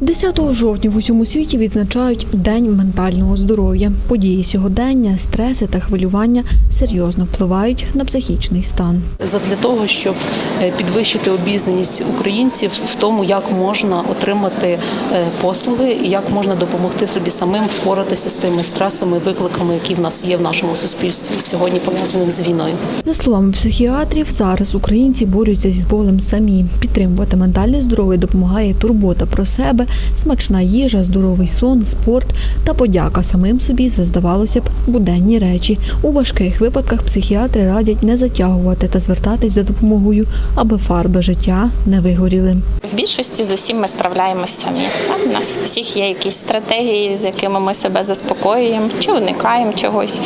10 жовтня в усьому світі відзначають День ментального здоров'я. Події сьогодення, стреси та хвилювання серйозно впливають на психічний стан. задля того, щоб е, підвищити обізнаність українців в тому, як можна отримати е, послуги і як можна допомогти собі самим впоратися з тими стресами, викликами, які в нас є в нашому суспільстві сьогодні пов'язаних з війною. За словами психіатрів, зараз українці борються зі болем самі. Підтримувати ментальне здоров'я допомагає турбота про себе, смачна їжа, здоровий сон, спорт та подяка самим собі за здавалося б буденні речі. У важких випадках психіатри радять не затягувати та звертатись за допомогою, аби фарби життя не вигоріли. В більшості з усім ми справляємось самі. У нас всіх є якісь стратегії, з якими ми себе заспокоюємо чи уникаємо чогось.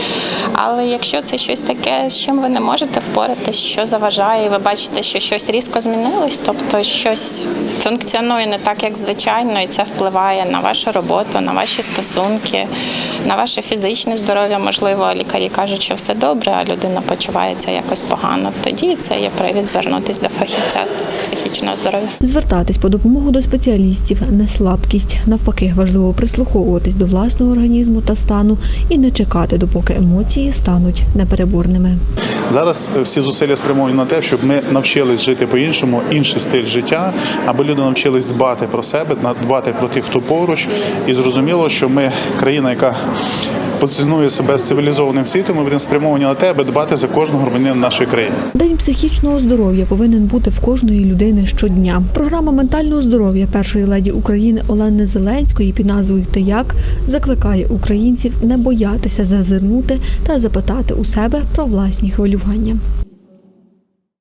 Але якщо це щось таке, з чим ви не можете впоратись, що заважає, ви бачите, що щось різко змінилось, тобто щось функціонує не так, як звичайно, і це впливає на вашу роботу, на ваші стосунки, на ваше фізичне здоров'я. Можливо, лікарі кажуть, що все добре, а людина почувається якось погано. Тоді це є привід звернутися до фахівця з психічного здоров'я. Звертатись по допомогу до спеціалістів не слабкість. Навпаки, важливо прислуховуватись до власного організму та стану і не чекати, допоки емоції стануть непереборними. Зараз всі зусилля спрямовані на те, щоб ми навчились жити по-іншому, інший стиль життя, аби люди навчились дбати про себе, на- дбати про тих, хто поруч. І зрозуміло, що ми країна, яка позиціонує себе з цивілізованим світом, ми будемо спрямовані на те, аби дбати за кожного громадянина нашої країни. День психічного здоров'я повинен бути в кожної людини щодня. Програма ментального здоров'я першої леді України Олени Зеленської під назвою «Ти як» закликає українців не боятися зазирнути та запитати у себе про власні хвилювання.